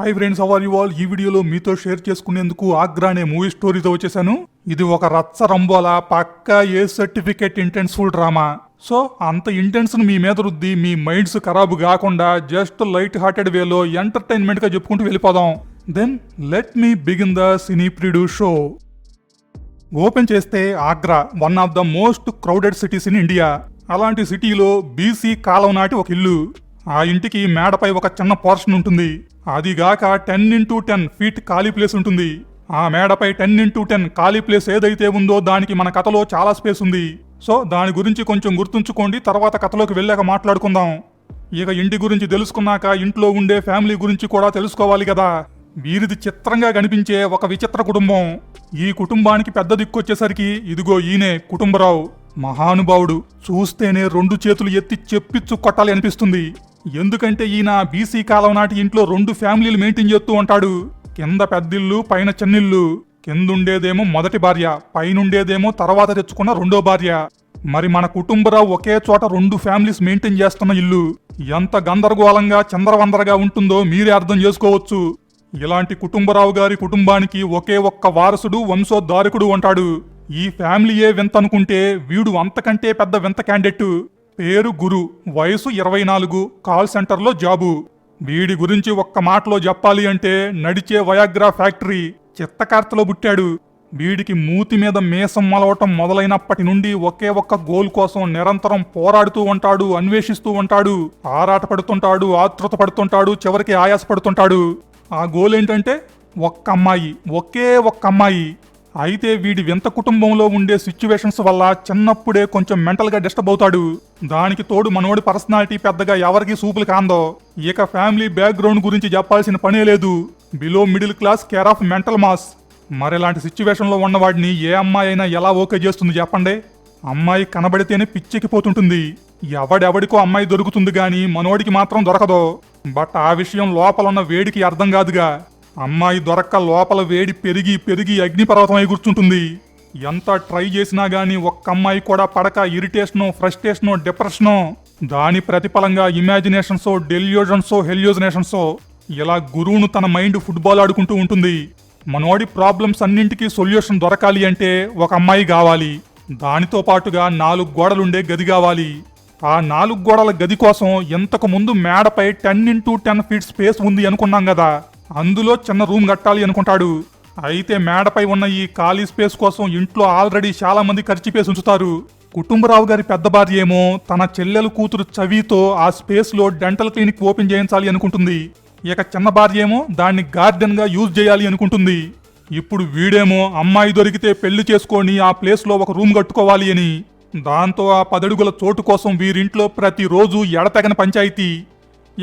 Hi friends how are you all ఈ వీడియోలో మీతో షేర్ చేసుకునేందుకు ఆగ్రా అనే మూవీ స్టోరీతో వచ్చేసాను. ఇది ఒక రచ్చ రంబోలా పక్కా ఏ సర్టిఫికేట్ ఇంటెన్స్ఫుల్ డ్రామా సో అంత ఇంటెన్స్ను మీ మీద రుద్ది మీ మైండ్స్ ఖరాబు కాకుండా జస్ట్ లైట్ హార్టెడ్ వేలో ఎంటర్టైన్మెంట్గా చెప్పుకుంటూ వెళ్ళిపోదాం. Then let me begin the cine preview show open చేస్తే Agra one of the most crowded cities in India అలాంటి సిటీలో బీసీ కాలం నాటి ఒక ఇల్లు. ఆ ఇంటికి మేడపై ఒక చిన్న పోర్షన్ ఉంటుంది. అదిగాక టెన్ ఇంటూ టెన్ ఫీట్ ఖాళీ ప్లేస్ ఉంటుంది. ఆ మేడపై టెన్ ఇంటూ టెన్ ఖాళీ ప్లేస్ ఏదైతే ఉందో దానికి మన కథలో చాలా స్పేస్ ఉంది. సో దాని గురించి కొంచెం గుర్తుంచుకోండి తర్వాత కథలోకి వెళ్ళాక మాట్లాడుకుందాం. ఇక ఇంటి గురించి తెలుసుకున్నాక ఇంట్లో ఉండే ఫ్యామిలీ గురించి కూడా తెలుసుకోవాలి కదా. వీరిది చిత్రంగా కనిపించే ఒక విచిత్ర కుటుంబం. ఈ కుటుంబానికి పెద్ద దిక్కొచ్చేసరికి ఇదిగో ఈయనే కుటుంబరావు. మహానుభావుడు. చూస్తేనే రెండు చేతులు ఎత్తి చెప్పిచ్చు కొట్టాలి అనిపిస్తుంది. ఎందుకంటే ఈయన బీసీ కాలం నాటి ఇంట్లో రెండు ఫ్యామిలీలు మెయింటైన్ చేస్తూ ఉంటాడు. కింద పెద్దిల్లు పైన చిన్నిల్లు. కిందుండేదేమో మొదటి భార్య పైనుండేదేమో తర్వాత తెచ్చుకున్న రెండో భార్య. మరి మన కుటుంబరావు ఒకే చోట రెండు ఫ్యామిలీస్ మెయింటైన్ చేస్తున్న ఇల్లు. ఎంత గందరగోళంగా చంద్రవందరగా ఉంటుందో మీరే అర్థం చేసుకోవచ్చు. ఇలాంటి కుటుంబరావు గారి కుటుంబానికి ఒకే ఒక్క వారసుడు వంశోద్ధారకుడు ఉంటాడు. ఈ ఫ్యామిలీయే వింత అనుకుంటే వీడు అంతకంటే పెద్ద వింత క్యాండిడేట్. పేరు గురు వయసు ఇరవై నాలుగు కాల్ సెంటర్లో జాబు. వీడి గురించి ఒక్క మాటలో చెప్పాలి అంటే నడిచే వయాగ్రా ఫ్యాక్టరీ చిత్తకార్తలో పుట్టాడు. వీడికి మూతి మీద మేసం మలవటం మొదలైనప్పటి నుండి ఒకే ఒక్క గోల్ కోసం నిరంతరం పోరాడుతూ ఉంటాడు అన్వేషిస్తూ ఉంటాడు. ఆరాట పడుతుంటాడు ఆతృత పడుతుంటాడు చివరికి ఆయాసపడుతుంటాడు. ఆ గోల్ ఏంటంటే ఒక్క అమ్మాయి ఒకే ఒక్క అమ్మాయి. అయితే వీడి వింత కుటుంబంలో ఉండే సిచ్యువేషన్స్ వల్ల చిన్నప్పుడే కొంచెం మెంటల్గా డిస్టర్బ్ అవుతాడు. దానికి తోడు మనోడి పర్సనాలిటీ పెద్దగా ఎవరికి సూపులు కాందో. ఇక ఫ్యామిలీ బ్యాక్గ్రౌండ్ గురించి చెప్పాల్సిన పనే లేదు. Below middle class care of mental mass. మరిలాంటి సిచ్యువేషన్లో ఉన్నవాడిని ఏ అమ్మాయి అయినా ఎలా ఓకే చేస్తుంది చెప్పండి? అమ్మాయి కనబడితేనే పిచ్చెక్కిపోతుంటుంది. ఎవడెవడికో అమ్మాయి దొరుకుతుంది కానీ మనోడికి మాత్రం దొరకదు. బట్ ఆ విషయం లోపల ఉన్న వేడికి అర్థం కాదుగా. అమ్మాయి దొరక్క లోపల వేడి పెరిగి పెరిగి అగ్నిపర్వతమై కూర్చుంటుంది. ఎంత ట్రై చేసినా గానీ ఒక్క అమ్మాయి కూడా పడక ఇరిటేషనో ఫ్రస్ట్రేషనో డిప్రెషనో దాని ప్రతిఫలంగా ఇమాజినేషన్సో డెల్యూజన్సో హెల్యూజినేషన్సో ఇలా గురువును తన మైండ్ ఫుట్బాల్ ఆడుకుంటూ ఉంటుంది. మనోడి ప్రాబ్లమ్స్ అన్నింటికీ సొల్యూషన్ దొరకాలి అంటే ఒక అమ్మాయి కావాలి. దానితో పాటుగా నాలుగు గోడలుండే గది కావాలి. ఆ నాలుగు గోడల గది కోసం ఇంతకు ముందు మేడపై ten into ten feet space ఉంది అనుకున్నాం కదా. అందులో చిన్న రూమ్ కట్టాలి అనుకుంటాడు. అయితే మేడపై ఉన్న ఈ ఖాళీ స్పేస్ కోసం ఇంట్లో ఆల్రెడీ చాలా మంది ఖర్చుపేసి ఉంచుతారు. కుటుంబరావు గారి పెద్ద భార్య ఏమో తన చెల్లెలు కూతురు చవితో ఆ స్పేస్లో డెంటల్ క్లినిక్ ఓపెన్ చేయించాలి అనుకుంటుంది. ఇక చిన్న భార్య ఏమో దాన్ని గార్డెన్గా యూజ్ చేయాలి అనుకుంటుంది. ఇప్పుడు వీడేమో అమ్మాయి దొరికితే పెళ్ళి చేసుకొని ఆ ప్లేస్లో ఒక రూమ్ కట్టుకోవాలి అని. దాంతో ఆ పదడుగుల చోటు కోసం వీరింట్లో ప్రతిరోజు ఎడతెగని పంచాయితీ.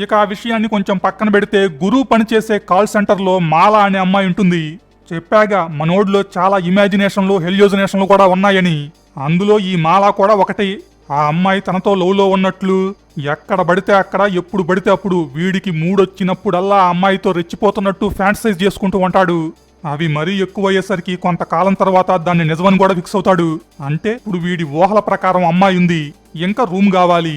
ఇక ఆ విషయాన్ని కొంచెం పక్కన పెడితే గురువు పనిచేసే కాల్ సెంటర్లో మాల అనే అమ్మాయి ఉంటుంది. చెప్పాగా మనోడిలో చాలా ఇమాజినేషన్లు హెల్యోజినేషన్లు కూడా ఉన్నాయని. అందులో ఈ మాల కూడా ఒకటి. ఆ అమ్మాయి తనతో లవ్లో ఉన్నట్లు ఎక్కడ పడితే అక్కడ ఎప్పుడు పడితే అప్పుడు వీడికి మూడొచ్చినప్పుడల్లా ఆ అమ్మాయితో రెచ్చిపోతున్నట్టు ఫ్యాంటసైజ్ చేసుకుంటూ ఉంటాడు. అవి మరీ ఎక్కువయ్యేసరికి కొంతకాలం తర్వాత దాన్ని నిజమని కూడా ఫిక్స్ అవుతాడు. అంటే ఇప్పుడు వీడి ఊహల ప్రకారం అమ్మాయి ఉంది. ఇంకా రూమ్ కావాలి.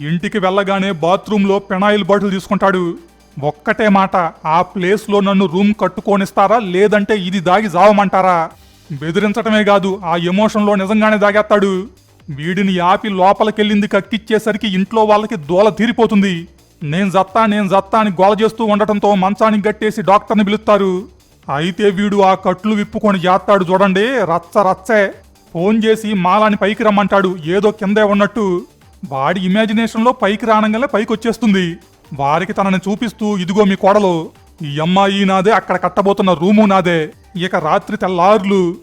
ఇంటికి వెళ్ళగానే బాత్రూంలో పెనాయిల్ బాటిల్ తీసుకుంటాడు. ఒక్కటే మాట ఆ ప్లేస్లో నన్ను రూమ్ కట్టుకోనిస్తారా? లేదంటే ఇది దాగి జావమంటారా? బెదిరించటమే కాదు ఆ ఎమోషన్లో నిజంగానే దాగేస్తాడు. వీడిని ఆపి లోపలికెళ్ళింది కక్కిచ్చేసరికి ఇంట్లో వాళ్ళకి దోల తీరిపోతుంది. నేను జత్తా నేను జత్తా అని గోల చేస్తూ ఉండటంతో మంచానికి గట్టేసి డాక్టర్ని పిలుస్తారు. అయితే వీడు ఆ కట్లు విప్పుకొని చేస్తాడు చూడండి రచ్చ రచ్చే. ఫోన్ చేసి మాలాని పైకి రమ్మంటాడు ఏదో కిందే ఉన్నట్టు. వాడి ఇమాజినేషన్లో పైకి రానంగానే పైకి వచ్చేస్తుంది. వారికి తనని చూపిస్తూ ఇదిగో మీ కోడలు ఈ అమ్మాయి నాదే అక్కడ కట్టబోతున్న రూము నాదే ఇక రాత్రి తెల్లార్లు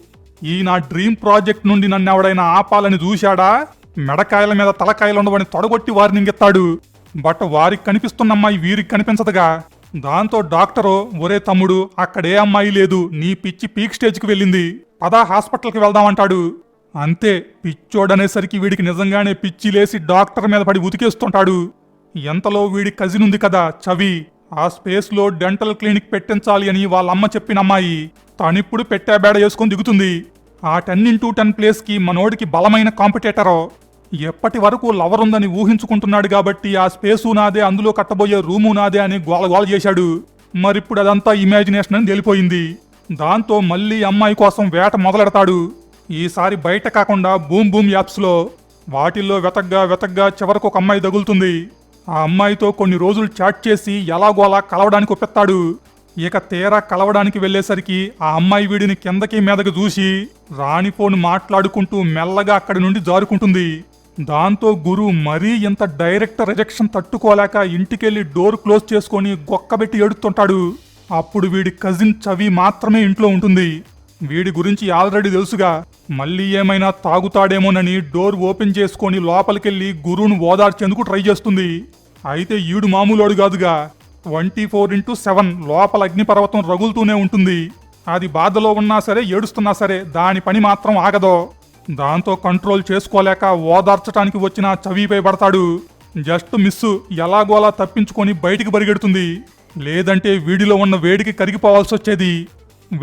ఈ నా డ్రీమ్ ప్రాజెక్ట్ నుండి నన్ను ఎవడైనా ఆపాలని చూశాడా? మెడకాయల మీద తలకాయలు ఉండవని తొడగొట్టి వారిని ఎత్తాడు బట్ వారికి కనిపిస్తున్న అమ్మాయి వీరికి కనిపించదుగా. దాంతో డాక్టరు ఒరే తమ్ముడు అక్కడే అమ్మాయి లేదు నీ పిచ్చి పీక్ స్టేజ్కి వెళ్ళింది. పదా హాస్పిటల్కి వెళ్దామంటాడు అంతే పిచ్చోడనేసరికి వీడికి నిజంగానే పిచ్చి లేసి డాక్టర్ మీద పడి ఉతికేస్తుంటాడు. ఎంతలో వీడి కజిన్ ఉంది కదా చవి. ఆ స్పేస్లో డెంటల్ క్లినిక్ పెట్టించాలి అని వాళ్ళ అమ్మ చెప్పిన అమ్మాయి. తనిప్పుడు పెట్టాబేడ వేసుకొని దిగుతుంది. ఆ టెన్ ఇంటూ టెన్ ప్లేస్కి మనోడికి బలమైన కాంపిటేటరో. ఎప్పటి వరకు లవర్ ఉందని ఊహించుకుంటున్నాడు కాబట్టి ఆ స్పేసు నాదే అందులో కట్టబోయే రూము నాదే అని గోల గోల చేశాడు. మరిప్పుడు అదంతా ఇమాజినేషన్ అని తెలిపోయింది. దాంతో మళ్ళీ అమ్మాయి కోసం వేట మొదలెడతాడు. ఈసారి బయట కాకుండా బూమ్ బూమ్ యాప్స్లో వాటిల్లో వెతగ్గా వెతగ్గా చివరకు ఒక అమ్మాయి తగులుతుంది. ఆ అమ్మాయితో కొన్ని రోజులు చాట్ చేసి ఎలాగోలా కలవడానికి ఒప్పెత్తాడు. ఇక తీరా కలవడానికి వెళ్ళేసరికి ఆ అమ్మాయి వీడిని కిందకి మీదకి చూసి రాణి ఫోన్ మాట్లాడుకుంటూ మెల్లగా అక్కడి నుండి జారుకుంటుంది. దాంతో గురు మరీ ఇంత డైరెక్ట్ రిజెక్షన్ తట్టుకోలేక ఇంటికెళ్ళి డోర్ క్లోజ్ చేసుకొని గొక్కబెట్టి ఏడుతుంటాడు అప్పుడు వీడి కజిన్ చవి మాత్రమే ఇంట్లో ఉంటుంది. వీడి గురించి ఆల్రెడీ తెలుసుగా. మళ్ళీ ఏమైనా తాగుతాడేమోనని డోర్ ఓపెన్ చేసుకొని లోపలికెళ్ళి గురువును ఓదార్చేందుకు ట్రై చేస్తుంది. అయితే ఈడు మామూలోడు కాదుగా. ట్వంటీ ఫోర్ ఇంటూ సెవెన్ లోపల అగ్నిపర్వతం రగులుతూనే ఉంటుంది. అది బాధలో ఉన్నా సరే ఏడుస్తున్నా సరే దాని పని మాత్రం ఆగదో. దాంతో కంట్రోల్ చేసుకోలేక ఓదార్చడానికి వచ్చిన చవిపై పడతాడు జస్ట్ మిస్సు ఎలాగోలా తప్పించుకొని బయటికి పరిగెడుతుంది. లేదంటే వీడిలో ఉన్న వేడికి కరిగిపోవాల్సి వచ్చేది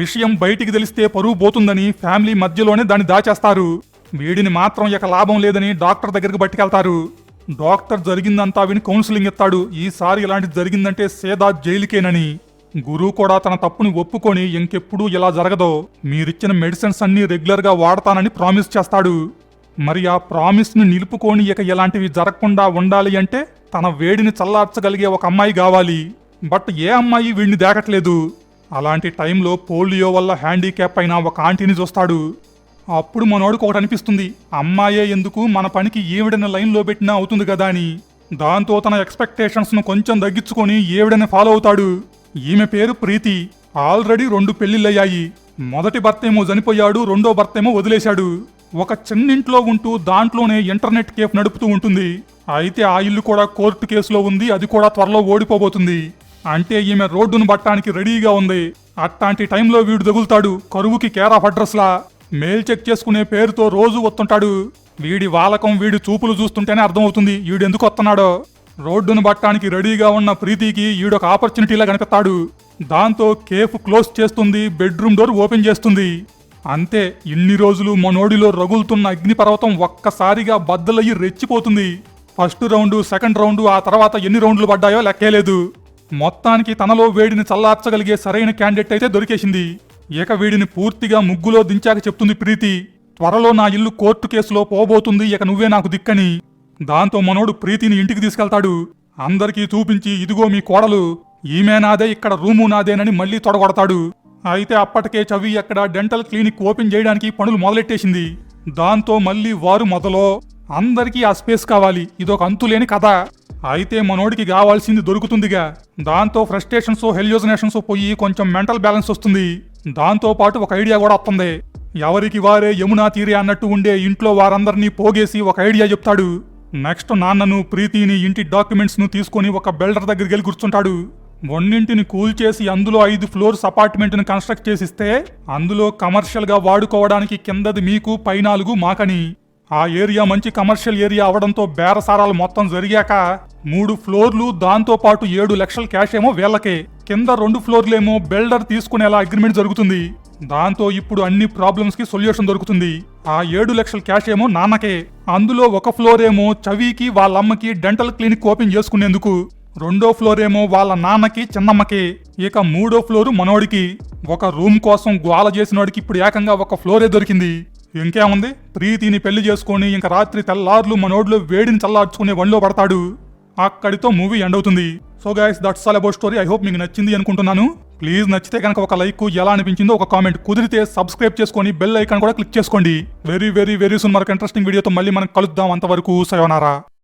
విషయం బయటికి తెలిస్తే పరువు పోతుందని ఫ్యామిలీ మధ్యలోనే దాన్ని దాచేస్తారు. వీడిని మాత్రం ఇక లాభం లేదని డాక్టర్ దగ్గరికి పట్టుకెళ్తారు. డాక్టర్ జరిగిందంతా విని కౌన్సిలింగ్ ఇస్తాడు ఈసారి ఇలాంటిది జరిగిందంటే సేదా జైలుకేనని. గురువు కూడా తన తప్పుని ఒప్పుకొని ఇంకెప్పుడు ఇలా జరగదో. మీరిచ్చిన మెడిసిన్స్ అన్నీ రెగ్యులర్గా వాడతానని ప్రామిస్ చేస్తాడు. మరి ఆ ప్రామిస్ని నిలుపుకొని ఇక ఇలాంటివి జరగకుండా ఉండాలి అంటే తన వేడిని చల్లార్చగలిగే ఒక అమ్మాయి కావాలి. బట్ ఏ అమ్మాయి వీడిని దాకట్లేదు? అలాంటి టైంలో పోలియో వల్ల హ్యాండిక్యాప్ అయిన ఒక ఆంటీని చూస్తాడు. అప్పుడు మనోడికి ఒకటి అనిపిస్తుంది. అమ్మాయే ఎందుకు మన పనికి ఏవిడని లైన్లో పెట్టినా అవుతుంది కదా అని. దాంతో తన ఎక్స్పెక్టేషన్స్ను కొంచెం తగ్గించుకొని ఏవిడని ఫాలో అవుతాడు. ఈమె పేరు ప్రీతి. ఆల్రెడీ రెండు పెళ్ళిళ్ళయ్యాయి మొదటి భర్త ఏమో చనిపోయాడు రెండో భర్త ఏమో వదిలేశాడు. ఒక చిన్నింట్లో ఉంటూ దాంట్లోనే ఇంటర్నెట్ కేఫ్ నడుపుతూ ఉంటుంది. అయితే ఆ ఇల్లు కూడా కోర్టు కేసులో ఉంది అది కూడా త్వరలో ఓడిపోబోతుంది. అంటే ఈమె రోడ్డును పట్టడానికి రెడీగా ఉంది. అట్లాంటి టైంలో వీడు తగులుతాడు. కరువుకి కేర్ ఆఫ్ అడ్రస్లా. మెయిల్ చెక్ చేసుకునే పేరుతో రోజు వస్తుంటాడు. వీడి వాలకం వీడి చూపులు చూస్తుంటేనే అర్థమవుతుంది వీడెందుకు వస్తున్నాడో. రోడ్డును పట్టడానికి రెడీగా ఉన్న ప్రీతికి ఈడొక ఆపర్చునిటీలా కనిపిస్తాడు. దాంతో కేఫ్ క్లోజ్ చేస్తుంది బెడ్రూమ్ డోర్ ఓపెన్ చేస్తుంది. అంతే ఇన్ని రోజులు మనోడిలో రగులుతున్న అగ్నిపర్వతం ఒక్కసారిగా బద్దలయ్యి రెచ్చిపోతుంది. ఫస్ట్ రౌండు సెకండ్ రౌండ్ ఆ తర్వాత ఎన్ని రౌండ్లు పడ్డాయో లెక్కేలేదు మొత్తానికి తనలో వేడిని చల్లార్చగలిగే సరైన క్యాండిడేట్ అయితే దొరికేసింది. ఇక వీడిని పూర్తిగా ముగ్గులో దించాక చెప్తుంది ప్రీతి. త్వరలో నా ఇల్లు కోర్టు కేసులో పోబోతుంది ఇక నువ్వే నాకు దిక్కని. దాంతో మనోడు ప్రీతిని ఇంటికి తీసుకెళ్తాడు. అందరికీ చూపించి ఇదిగో మీ కోడలు. ఈమె నాదే ఇక్కడ రూము నాదేనని మళ్ళీ తొడగొడతాడు. అయితే అప్పటికే చవి అక్కడ డెంటల్ క్లినిక్ ఓపెన్ చేయడానికి పనులు మొదలెట్టేసింది. దాంతో మళ్ళీ వారు మొదలో అందరికీ ఆ స్పేస్ కావాలి ఇదొక అంతులేని కథ. అయితే మనోడికి కావాల్సింది దొరుకుతుందిగా. దాంతో ఫ్రస్ట్రేషన్స్ హెల్యూజనేషన్స్ పోయి కొంచెం మెంటల్ బ్యాలెన్స్ వస్తుంది. దాంతో పాటు ఒక ఐడియా కూడా వస్తుంది. ఎవరికి వారే యమునా తీరే అన్నట్టు ఉండే ఇంట్లో వారందరినీ పోగేసి ఒక ఐడియా చెప్తాడు. నెక్స్ట్ నాన్నను ప్రీతిని ఇంటి డాక్యుమెంట్స్ను తీసుకొని ఒక బిల్డర్ దగ్గరికి వెళ్ళి కూర్చుంటాడు. వండింటిని కూల్చేసి అందులో ఐదు ఫ్లోర్స్ అపార్ట్మెంట్ను కన్స్ట్రక్ట్ చేసిస్తే అందులో కమర్షియల్గా వాడుకోవడానికి కిందది మీకు పై నాలుగు మాకని. ఆ ఏరియా మంచి కమర్షియల్ ఏరియా అవడంతో బేరసారాలు మొత్తం జరిగాక మూడు ఫ్లోర్లు దాంతో పాటు ఏడు లక్షల క్యాష్ ఏమో వీళ్ళకే. కింద రెండు ఫ్లోర్లేమో బిల్డర్ తీసుకునేలా అగ్రిమెంట్ జరుగుతుంది. దాంతో ఇప్పుడు అన్ని ప్రాబ్లమ్స్కి సొల్యూషన్ దొరుకుతుంది. ఆ ఏడు లక్షల క్యాష్ ఏమో నాన్నకే. అందులో ఒక ఫ్లోర్ ఏమో చవికి వాళ్ళమ్మకి డెంటల్ క్లినిక్ ఓపెన్ చేసుకునేందుకు. రెండో ఫ్లోర్ ఏమో వాళ్ళ నాన్నకి చిన్నమ్మకి. ఇక మూడో ఫ్లోరు మనోడికి. ఒక రూమ్ కోసం గోల చేసినోడికి ఇప్పుడు ఏకంగా ఒక ఫ్లోరే దొరికింది. ఇంకేముంది? ప్రీతిని పెళ్ళి చేసుకొని ఇంక రాత్రి తెల్లార్లు మనోడ్లు వేడిని చల్లార్చుకునే వన్లో పడతాడు. అక్కడితో మూవీ ఎండ్ అవుతుంది. So guys that's all about story I hope మీకు నచ్చింది అనుకుంటున్నాను. ప్లీజ్ నచ్చితే కనుక ఒక లైక్ ఎలా అనిపించిందో ఒక కామెంట్ కుదిరితే సబ్స్క్రైబ్ చేసుకొని బెల్ ఐకాన్ కూడా క్లిక్ చేసుకోండి. వెరీ వెరీ వెరీ సున్ మరొక ఇంట్రెస్టింగ్ వీడియోతో మళ్ళీ మనం కలుద్దాం అంతవరకు. సయోనారా